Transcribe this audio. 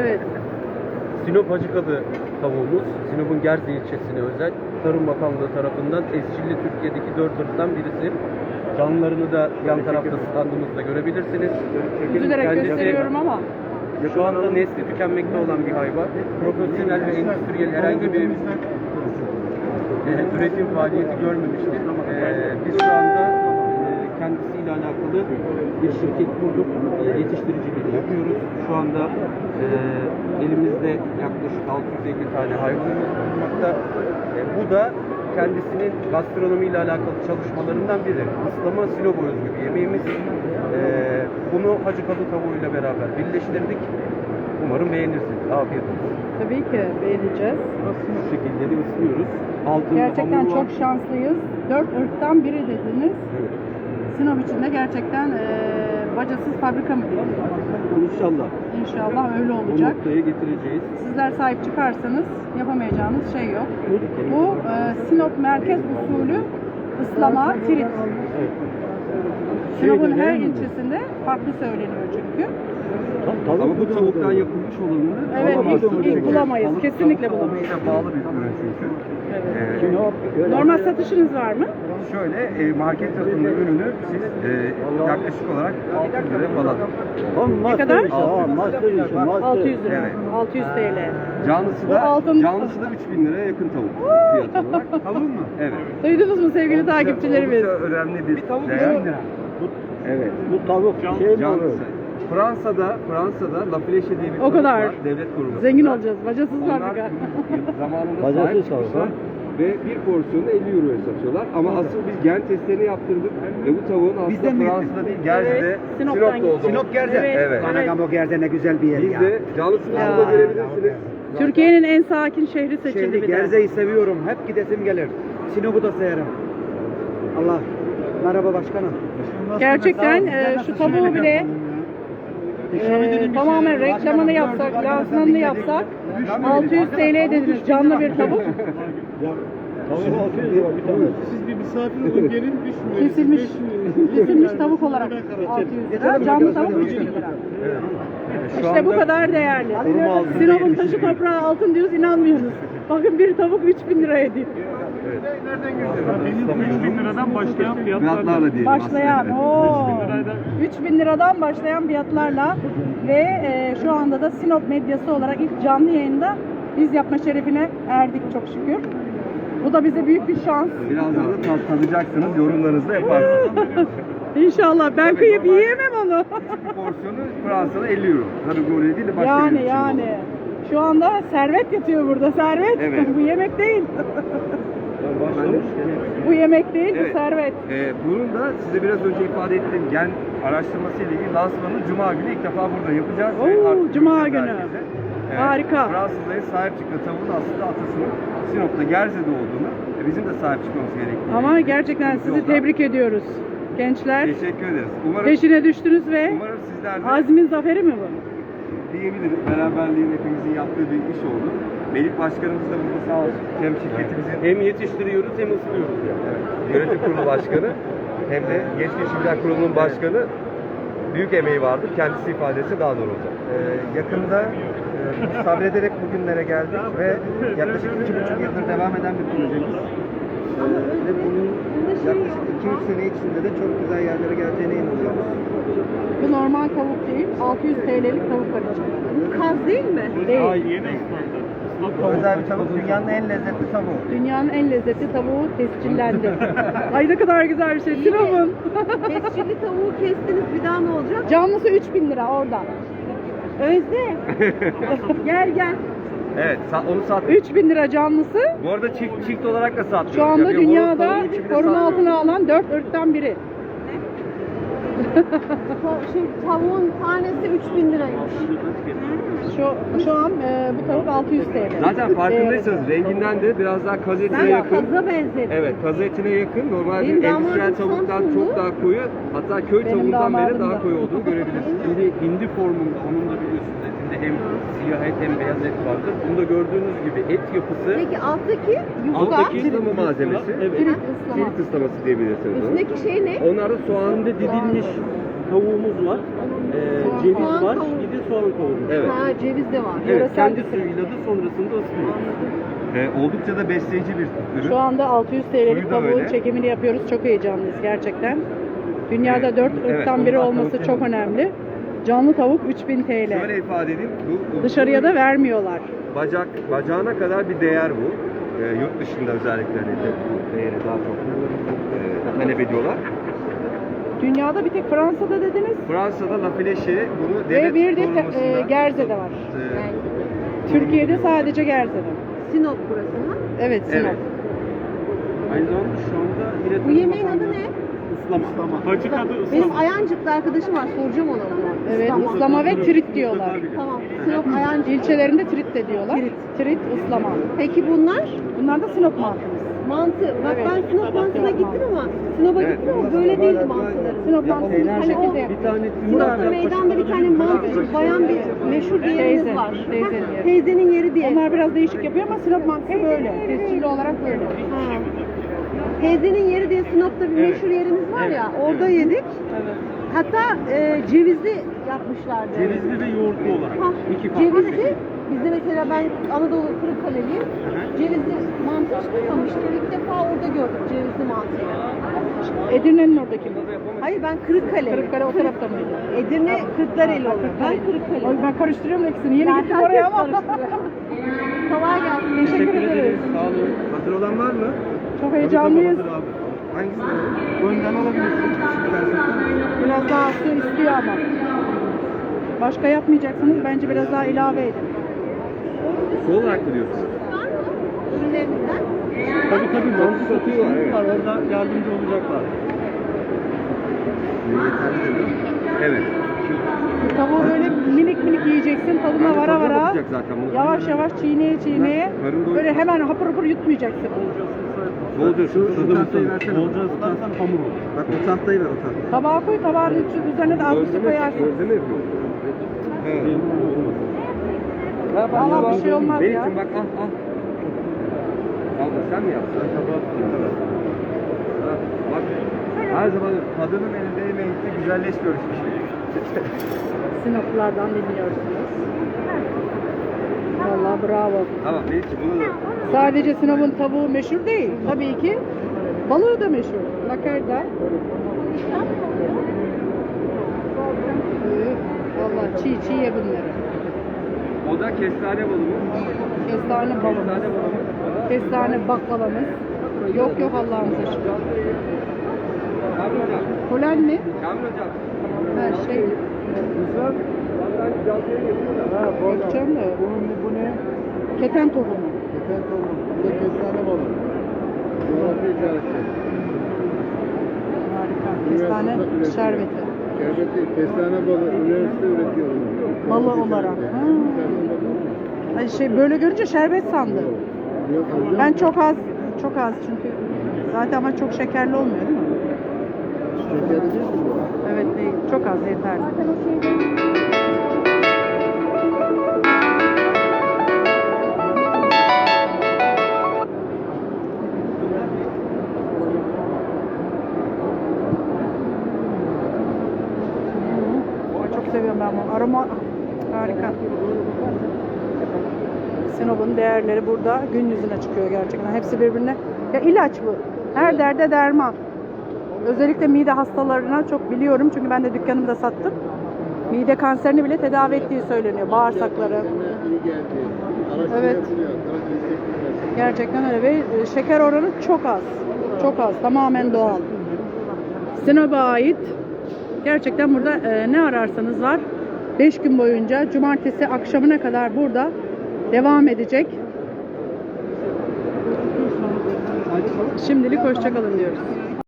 Evet. Sinop Hacıkadı tavuğumuz, Sinop'un Gerze ilçesine özel Tarım Bakanlığı tarafından tescilli Türkiye'deki dört ırktan birisi. Canlılarını da yan tarafta standımızda görebilirsiniz. Üzülerek Kendisi gösteriyorum ama. Şu anda nesli tükenmekte olan bir hayvan. Profesyonel ve endüstriyel herhangi bir e, üretim faaliyeti görmemiştir. E, biz şu anda kendisiyle alakalı bir şirket kurduk. E, yetiştiriciliğini yapıyoruz. Şu anda e, elimizde yaklaşık 650 tane hayvanımız bulunmakta. E, bu da kendisinin gastronomiyle alakalı çalışmalarından biri. Islama Sinop'a özgü bir yemeğimiz. E, bunu hacı kadı tavuğuyla beraber birleştirdik. Umarım beğenirsiniz. Afiyet olsun. Tabii ki beğeneceğiz. Şu şekilde de ısıtıyoruz. Altında Gerçekten çok şanslıyız. Dört ırktan biri dediniz. Evet. Sinop içinde gerçekten eee bacasız fabrika mı diyelim? İnşallah. İnşallah öyle olacak. noktaya getireceğiz. Sizler sahip çıkarsanız yapamayacağınız şey yok. Bu eee, Sinop merkez usulü ıslama, tirit. Evet. Sinop'un her ilçesinde farklı söyleniyor çünkü. Ama bu tavuktan yapılmış olanını Evet, bulamazsınız. ilk- ilk bulamayız. balık Kesinlikle tavuk bulamayız. tavuğuyla bağlı bir ürün çünkü. Ee, Normal satışınız var mı? Şöyle e, market tarafında ürünü siz e, yaklaşık olarak 600 liraya falan. Ne kadar? 600 lira. Evet. 600 TL. Canlısı Bu da altın- canlısı da 3000 liraya yakın tavuk fiyat olarak. Tavuk mu? Evet. Duydunuz mu sevgili takipçilerimiz? Oldukça önemli bir, tavuk değer. 1000 lira. Evet. Bu tavuk şey mi olur? Canlısı. Fransa'da Fransa'da La Fleche diye bir O kadar. var. Devlet koruması. Zengin olacağız. Bacasız Onlar fabrika. zamanında Bacasız sahip çıkmışlar ve bir porsiyonu 50 euroya satıyorlar. Ama asıl biz gen testlerini yaptırdık ve bu tavuğun aslında Fransa'da değil Gerze'de Evet, Sinop'tan Sinop'ta gitti. olduğunu. Sinop Gerze. Evet, Evet. evet. Gerde ne güzel bir yer Biz de canlısını Ya. burada görebilirsiniz. Türkiye'nin en sakin şehri seçildi Şimdi bir de. Gerze'yi seviyorum. Hep gidesim gelir. Sinop'u da severim. Allah. Merhaba başkanım. Gerçekten e, şu tavuğu bile e, tamamen reklamını yapsak, lansmanını yapsak 600 TL dediniz canlı bir tavuk. Tavuk 600 lira bir tane. Siz bir misafir olun gelin düşmüyor. Kesilmiş, kesilmiş tavuk olarak 600 lira, canlı tavuk 3 lira. İşte bu kadar değerli. Sinop'un taşı toprağı altın diyoruz inanmıyorsunuz. Bakın bir tavuk 3000 liraya değil. Benim 3000 liradan başlayan fiyatlar. Fiyatlarla diyelim Başlayan, o 3000 3000 liradan başlayan fiyatlarla ve e, şu anda da Sinop medyası olarak ilk canlı yayında biz yapma şerefine erdik çok şükür. Bu da bize büyük bir şans. Birazdan da tat- tadacaksınız, yorumlarınızı da yaparsınız. İnşallah ben kıyıp yiyemem onu. Bir porsiyonu Fransa'da 50 euro. Tabii bu öyle değil de başka bir yani şey yani. olur. Şu anda servet yatıyor burada servet. Evet. bu yemek değil. Bu yemek değil Evet. bu servet. Ee, bunun da size biraz önce ifade ettiğim gen araştırması ile ilgili lansmanını Cuma günü ilk defa burada yapacağız. Oo, Cuma günü. herkese. Harika. Fransızların sahip çıktığı tavuğun aslında atasının Sinop'ta Gerze'de olduğunu ve bizim de sahip çıkmamız gerektiğini. Ama gerçekten sizi Yolda. tebrik ediyoruz. Gençler Teşekkür ederiz. Umarım, peşine düştünüz ve umarım sizler de azmin zaferi mi bu? Diyebiliriz. Beraberliğin hepimizin yaptığı bir iş oldu. Melik Başkanımız da burada sağ olsun. Hem şirketimizin hem yetiştiriyoruz hem ısıtıyoruz. Yani. yönetim kurulu başkanı hem de Genç Girişimciler Kurulu'nun başkanı büyük emeği vardı. Kendisi ifadesi daha doğru olacak. Ee, yakında e, sabrederek bugünlere geldik ve yaklaşık iki buçuk yıldır devam eden bir projemiz. Ee, ve bunun yaklaşık iki üç sene içinde de çok güzel yerlere geleceğine inanıyoruz. Bu normal tavuk değil, 600 TL'lik tavuk var içinde. Kaz değil mi? Değil. Yeni standart. Özel bir tavuk dünyanın en lezzetli tavuğu. Dünyanın en lezzetli tavuğu tescillendi. Ay ne kadar güzel bir şey. Sinop'un. Tescilli tavuğu kestiniz bir daha ne olacak? Canlısı 3000 lira orada. Özde. gel gel. Evet, sa- onu sattık. 3000 lira canlısı. Bu arada çift, çift olarak da satıyoruz. Şu anda dünyada koruma altına alan 4 ırktan biri. Ta- Şey, tavuğun tanesi 3000 liraymış. Şu şu an e, bu tavuk 600 TL. Zaten farkındaysanız renginden de biraz daha kaz etine Ben yakın. kaza benzedim. Evet, kaz etine yakın. Normal Benim bir endüstriyel damadım tavuktan Samsunlu. çok daha koyu. Hatta köy Benim tavuğundan beri damadım daha da. koyu olduğunu görebilirsiniz. Şimdi hindi formunda onun da biliyorsunuz etinde hem siyah et hem beyaz et vardır. Bunda gördüğünüz gibi et yapısı Peki alttaki yufka. Alttaki ıslama malzemesi. Evet. Islama. Tirit ıslaması diyebilirsiniz onu. Üstündeki şey ne? Onlar da soğan Önde didilmiş tavuğumuz var. Ee, Soğan- ceviz soğan var, kavurma. bir de soğan kavurması. Evet. Ha ceviz de var. Evet, Yöresel kendi bir ürün. suyuyla da sonrasında ısıtıyor. Ee, oldukça da besleyici bir ürün. Şu anda 600 Suyu TL'lik da tavuğun öyle. çekimini yapıyoruz. Çok heyecanlıyız gerçekten. Dünyada Evet, 4 evet, ırktan onu biri da olması atlamak çok önemli. Canlı tavuk 3000 TL. Şöyle ifade edeyim. Bu, bu- Dışarıya da vermiyorlar. bacak bacağına kadar bir değer bu. Ee, yurt dışında özellikle de bu değeri daha çok e, talep ediyorlar. Dünyada bir tek Fransa'da dediniz. Fransa'da La Fleche bunu Ve devlet bir de e, Gerze'de var. e, Türkiye'de sadece Gerze'de. Sinop burası ha? Evet, Sinop. Evet. Aynı zamanda şu anda Bu yemeğin adı Bakanlığı- ne? Islama. Açık adı Benim ıslama. Ayancık'ta arkadaşım var soracağım ona. Evet, İstanbul. ıslama ve trit diyorlar. Tamam. Sinop Ayancık. İlçelerinde trit de diyorlar. Trit, trit ıslama. Peki bunlar? Bunlar da Sinop mantımız. Mantı. Bak Evet. ben Sinop mantısına gittim ama Sinop'a Evet. gittim ama böyle değildi mantıları. Sinop mantısı Hani o. Bir tane Sinop'ta meydanda bir tane mantı bayan bir meşhur bir yerimiz Teyze, var. teyzenin yeri. Teyzenin yeri diye. Onlar biraz değişik yapıyor ama Sinop mantısı böyle. Tescilli olarak böyle. Ha. Teyzenin yeri diye Sinop'ta bir meşhur yerimiz var ya orada yedik. Evet. Hatta e, cevizli yapmışlardı. Cevizli ve yoğurtlu olarak. Ha, İki farklı cevizli, çeşit. bizde mesela ben Anadolu Kırıkkaleliyim. Cevizli mantı hiç duymamıştım. İlk defa orada gördüm cevizli mantıyı. Edirne'nin oradaki mi? Hayır ben Kırıkkale. Kırıkkale o tarafta mıydı? Edirne Kırklareli oluyor. Ben Ay, Kırıkkale. ben karıştırıyorum ikisini. Yeni Ben gittim oraya ama. Kolay gelsin. Teşekkür ederiz. Sağ olun. Hazır olan var mı? Çok heyecanlıyız. Hazır abi. Hangisi? Önden alabilirsiniz. Biraz daha su istiyor ama. Başka yapmayacaksınız. Bence biraz daha ilave edin. Su olarak mı diyorsun? Var mı? Ürünlerimizden. Tabii tabii mantı satıyorlar. Evet. Orada yardımcı olacaklar. Evet. Tavuğu böyle minik minik yiyeceksin. Tadına Yani vara vara. zaten bunu. Yavaş yavaş çiğneye çiğneye. Böyle hemen hapır hapır yutmayacaksın. Bolca su, tadı mı tahtayı versene. Bolca ısıtarsan hamur olur. Bak o tahtayı ver o tahtayı. Tabağa koy, tabağın üzerine de su koyarsın. Gözleme yapıyorsun. Evet. Valla bir şey olmaz Benim ya. için bak al al. Abla sen mi yaptın? Ha, Bak her zaman kadının elinde yemekte güzelleşmiyor hiçbir şey. Sinoplulardan dinliyorsunuz. Valla bravo. Tamam benim için bunu da Sadece Sinop'un tavuğu meşhur değil. Tabii ki balığı da meşhur. Lakarda. Valla çiğ çiğ ye bunları. o da kestane balığı. Kestane balımız, balığı. kestane baklavamız. Yok yok Allah'ımıza şükür. Kamil hocam. Polen mi? Kamil hocam. Her şey. Canlı yayın yapıyor da. Bakacağım da. Bu ne? Keten tohumu. Keten tohumu. Bu da kestane balığı. Coğrafi işareti. Harika. Kestane şerbeti. Şerbeti, kestane balığı üniversite üretiyor. Balı olarak. Ha. Ay şey böyle görünce şerbet sandım. Ben çok az, çok az çünkü zaten ama çok şekerli olmuyor değil mi? Evet değil, çok az yeterli. Çok seviyorum ben. Aroma harika. Sinop'un değerleri burada gün yüzüne çıkıyor gerçekten. Hepsi birbirine. Ya ilaç bu. Her derde derman. Özellikle mide hastalarına çok biliyorum çünkü ben de dükkanımda sattım. Mide kanserini bile tedavi ettiği söyleniyor. Bağırsakları. Evet. Gerçekten öyle ve e, şeker oranı çok az. Çok az. Tamamen doğal. Sinop'a ait gerçekten burada e, ne ararsanız var. 5 gün boyunca cumartesi akşamına kadar burada devam edecek. Şimdilik hoşçakalın diyoruz.